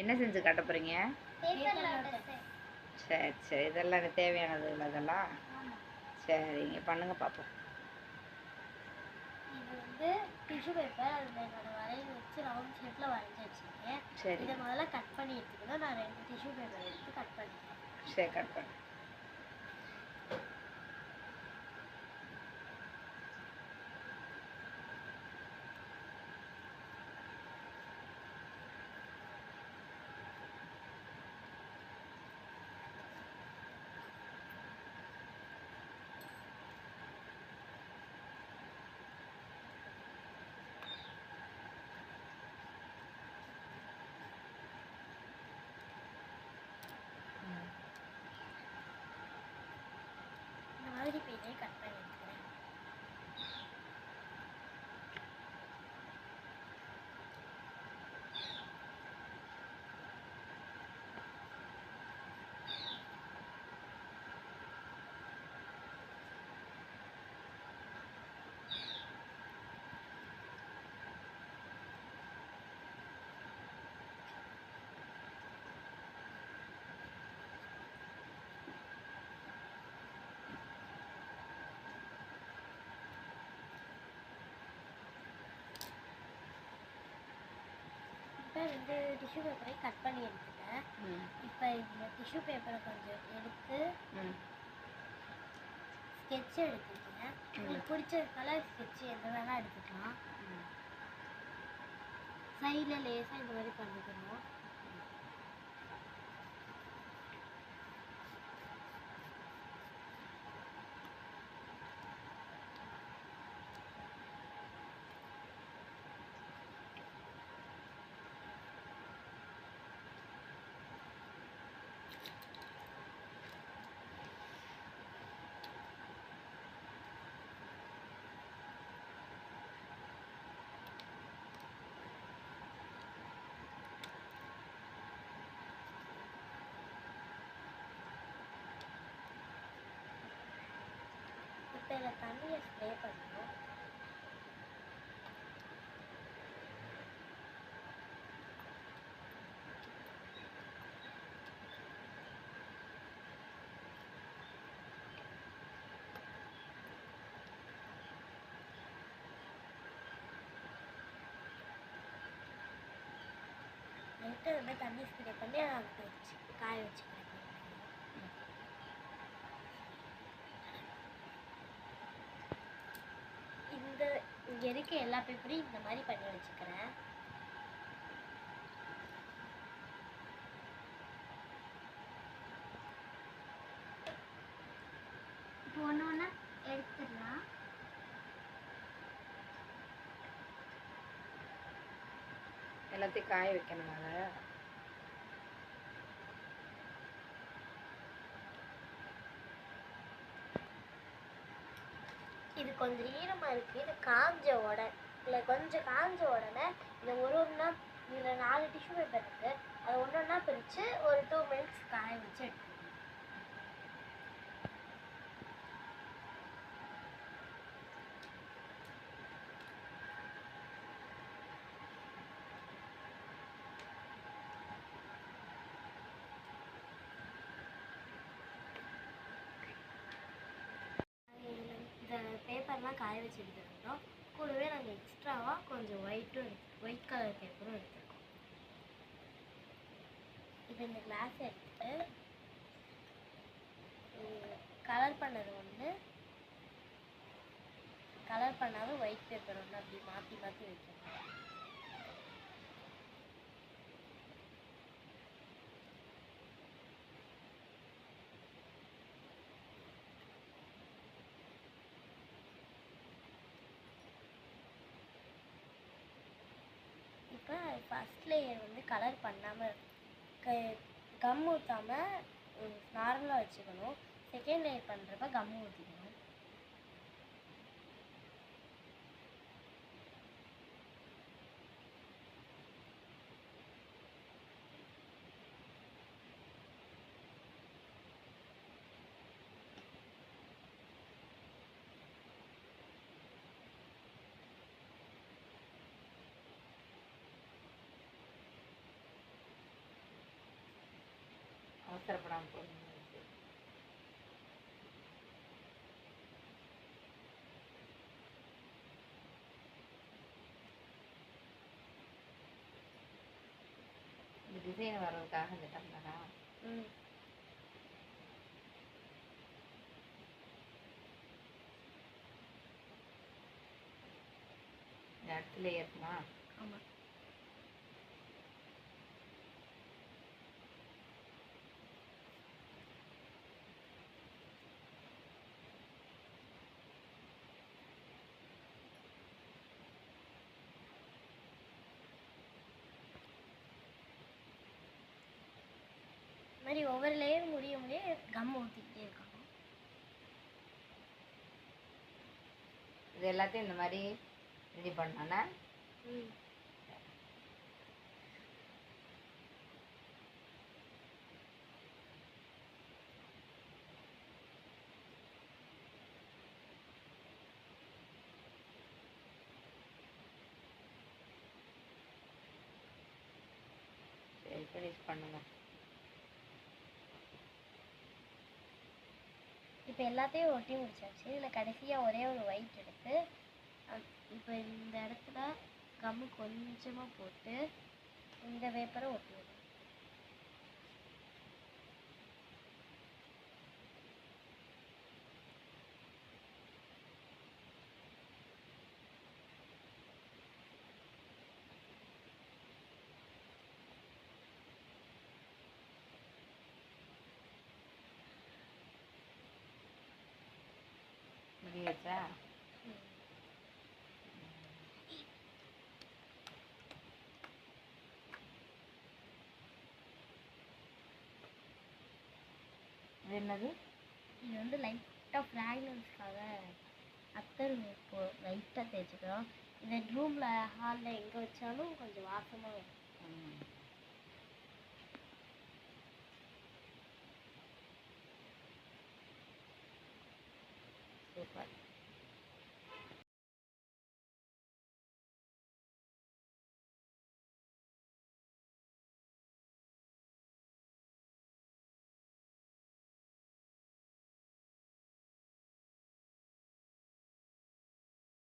என்ன செஞ்சு காட்ட போகிறீங்க சரி சரி. இதெல்லாம் தேவையானது இல்லை இதெல்லாம். சரிங்க பண்ணுங்க பார்ப்போம் இது வந்து டிஷ்யூ பேப்பர் அதில் என்னோட வரைஞ்சி வச்சு ரவுண்ட் ஷேப்பில் வரைஞ்சி வச்சுருக்கேன். சரி. இதை முதல்ல கட் பண்ணி எடுத்துக்கணும். நான் ரெண்டு டிஷ்யூ பேப்பர் எடுத்து கட் பண்ணிக்கிறேன். சரி கட் பண்ணு. இந்த மாதிரி பேஜை கட் பண்ணி ரெண்டு டிஷ்யூ பேப்பரை கட் பண்ணி எடுத்துட்டேன். இப்போ இந்த டிஷ்யூ பேப்பரை கொஞ்சம் எடுத்து ஸ்கெட்ச் எடுத்துக்கிறேன் உங்களுக்கு பிடிச்ச கலர் ஸ்கெட்ச் எந்த வேணால் எடுத்துக்கலாம். சைடில் லேசாக இந்த மாதிரி பண்ணிக்கணும். இதில் தண்ணியை ஸ்ப்ரே பண்ணணும் லைட்டாக வந்து தண்ணி ஸ்ப்ரே பண்ணி அதை காய வச்சுக்கிறேன் இந்த இங்கே இருக்க எல்லா பேப்பரையும் இந்த மாதிரி பண்ணி வச்சுக்கிறேன். இப்போ ஒன்று ஒன்றா எடுத்துடலாம். எல்லாத்தையும் காய வைக்கணும் அதை? இது கொஞ்சம் ஈரமாக இருக்குது இது காஞ்ச உடனே இல்லை கொஞ்சம் காஞ்ச உடனே இந்த ஒரு ஒன்றா இதில் நாலு டிஷ்யூ பேப்பர் இருக்குது அதை ஒன்று ஒன்றா பிரித்து ஒரு டூ மினிட்ஸ் காய வச்சு எடுத்துக்கணும். இந்த பேப்பர்லாம் காய வச்சு எடுத்துருந்தோம் கூடவே நாங்கள் எக்ஸ்ட்ராவாக கொஞ்சம் ஒயிட்டும் ஒயிட் கலர் பேப்பரும் எடுத்துருக்கோம். இது இந்த கிளாஸ் எடுத்துட்டு கலர் பண்ணது ஒன்று கலர் பண்ணாத ஒயிட் பேப்பர் ஒன்று அப்படி மாற்றி மாற்றி வைக்கணும் இப்போ ஃபஸ்ட் லேயர் வந்து கலர் பண்ணாமல் க கம் ஊற்றாமல் நார்மலாக வச்சுக்கணும். செகண்ட் லேயர் பண்ணுறப்ப கம் ஊற்றிக்கணும் அவசரப்படாமல் போகணும் இந்த டிசைன் வர்றதுக்காக இந்த டம்ளரா ம். இந்த இடத்துல ஏற்றுமா ஆமாம் மாதிரி ஒவ்வொரு லேயர் முடிய முடிய கம் ஊற்றிக்கிட்டே இருக்காங்க. இது எல்லாத்தையும் இந்த மாதிரி ரெடி பண்ணோன்னா? ஃபினிஷ் பண்ணுங்க. இப்போ எல்லாத்தையும் ஒட்டி முடிச்சாச்சு. இதில் கடைசியாக ஒரே ஒரு ஒயிட் எடுத்து இப்போ இந்த இடத்துல கம்மு கொஞ்சமாக போட்டு இந்த பேப்பரை ஒட்டி முடியாச்சா இது என்னது? இது வந்து லைட்டாக ஃப்ராக்ரன்ஸ்க்காக அத்தர் இப்போ லைட்டாக தேய்ச்சிக்கிறோம். இதை ரூமில் ஹாலில் எங்கே வச்சாலும் கொஞ்சம் வாசமாக வரும். ம்.